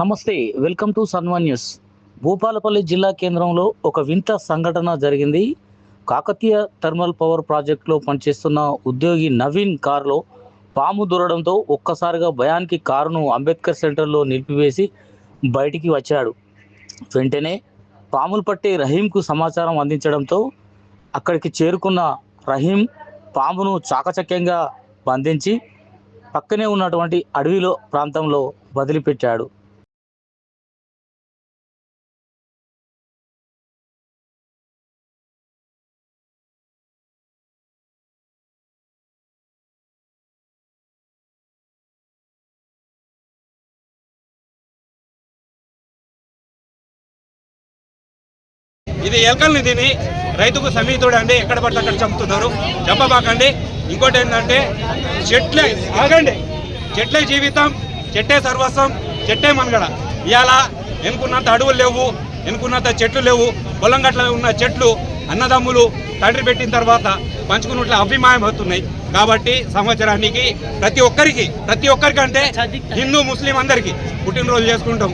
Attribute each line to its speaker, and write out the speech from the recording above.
Speaker 1: నమస్తే welcome to సన్వన్ news. Bhupalpally జిల్లా కేంద్రంలో ఒక వింత సంఘటన జరిగింది. కాకతీయ థర్మల్ పవర్ ప్రాజెక్టులో పనిచేస్తున్న ఉద్యోగి నవీన్ కారులో పాము దూరడంతో ఒక్కసారిగా భయానికి కారును అంబేద్కర్ సెంటర్లో నిలిపివేసి బయటికి వచ్చాడు. వెంటనే పాములు పట్టే రహీంకు సమాచారం అందించడంతో అక్కడికి చేరుకున్న రహీం పామును చాకచక్యంగా బంధించి పక్కనే ఉన్నటువంటి అడవిలో ప్రాంతంలో వదిలిపెట్టాడు.
Speaker 2: ఇది ఎలకల్ని తిని రైతుకు సమీతుడు అండి. ఎక్కడ పడితే అక్కడ చంపుతున్నారు. చంపబాకండి. ఇంకోటి ఏంటంటే చెట్లే ఆగండి. చెట్లే జీవితం చెట్టే సర్వస్వం చెట్టే మనగడ. ఇవాళ ఎనుకున్నంత అడవులు లేవు ఎనుకున్నంత చెట్లు లేవు. పొలం గట్ల ఉన్న చెట్లు అన్నదమ్ములు తండ్రి పెట్టిన తర్వాత పంచుకున్నట్లు అభిమాయం అవుతున్నాయి. కాబట్టి సంవత్సరానికి ప్రతి ఒక్కరికి ప్రతి ఒక్కరికంటే హిందూ ముస్లిం అందరికీ పుట్టినరోజు చేసుకుంటాం.